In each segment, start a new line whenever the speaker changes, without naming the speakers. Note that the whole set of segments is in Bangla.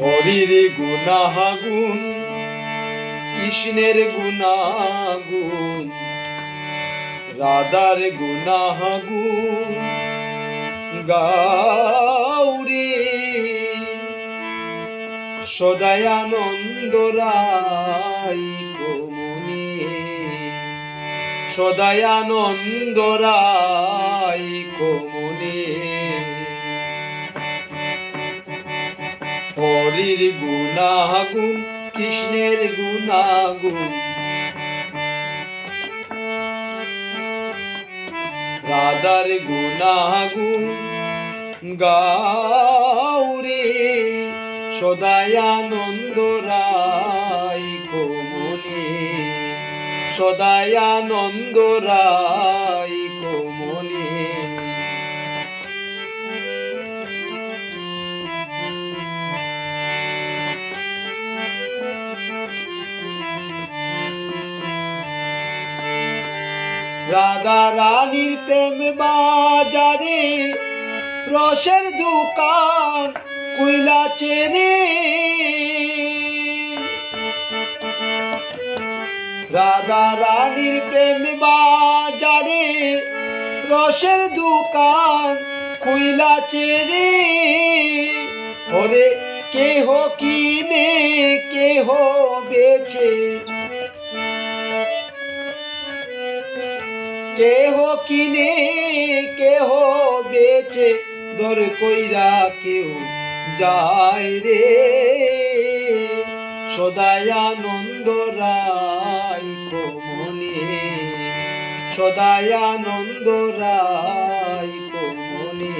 হরির গুণাগুণ কৃষ্ণের গুণাগুণ রাধার গুণাগুণ গাউরে। সদয়ানন্দ রাই কমনে সদয়ানন্দ রাই কমনে। হরির গুণাগুণ কৃষ্ণের গুণাগুণ। রাধার গুণাগুণ গাউরে সদায়ানন্দ রায় কোমনে। সদায়ানন্দ রায় রাধা রানীর প্রেম বাজারে রসের দোকান কইলা চেরে রাধা রানীর প্রেম বাজারে রসের দোকান কইলা চেরে ওরে কেহ কিনে, কেহ বেচে। কেহ কিনে, কেহ বেচে, দর কইরা কেউ যায় রে। সদায় আনন্দ রায় কমনে সদায়ানন্দ রায় কমনে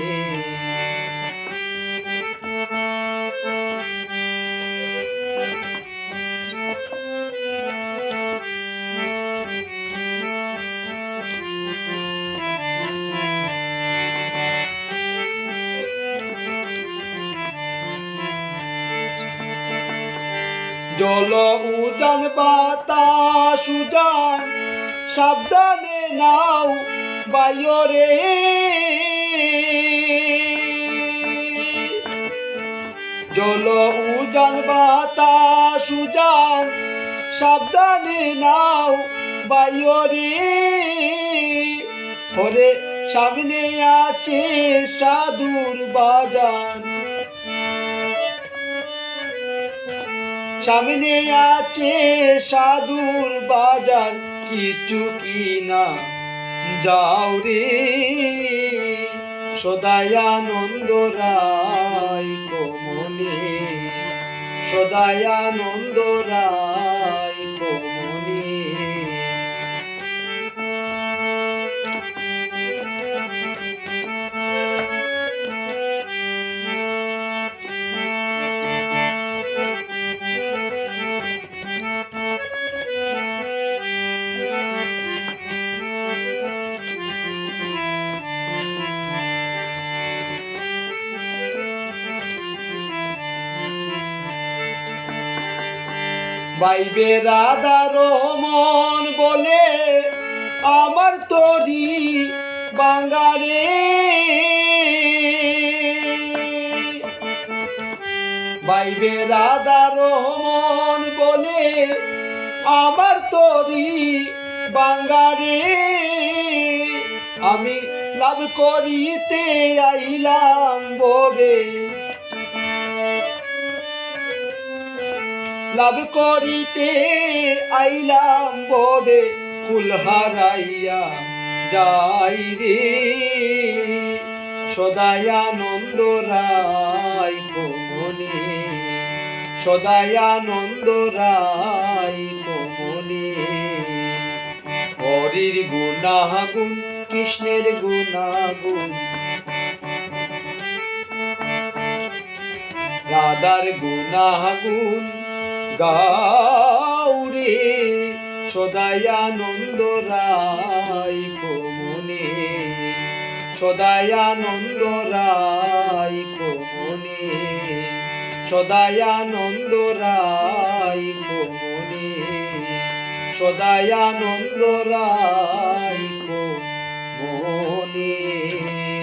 জল উজান বাতাস উজান সাবধানে নাও বাইরে জল উজান বাতাস উজান সাবধানে নাও বাইরে ওরে সামনে আছে সাধুর বাজান। সামনে আছে সাধুর বাজার। কিছু কিনা যাও রে সদায়ানন্দ রায় কমনে। সদায়ানন্দ রায় কমনে। বাইবে রাধা রহমন বলে, আমার তরি বাঙ্গারে। বাইবে রাধা রহমন বলে, আমার তরি বাঙ্গারে। আমি লাভ করিতে আইলাম ববে। লাভ করিতে আইলাম ববে কুল হারাইয়া যাই রে। সদায়ানন্দ রায় কমনে সদায়ানন্দ রায় কমনে। হরির গুণাগুণ, কৃষ্ণের গুণাগুণ। রাধার গুণাগুণ গাউরে সদায়ানন্দ রায় কমনে। সদায়ানন্দ রায় কমনে। সদায়ানন্দ রায় কমনে। সদায়ানন্দ রায় কমনে।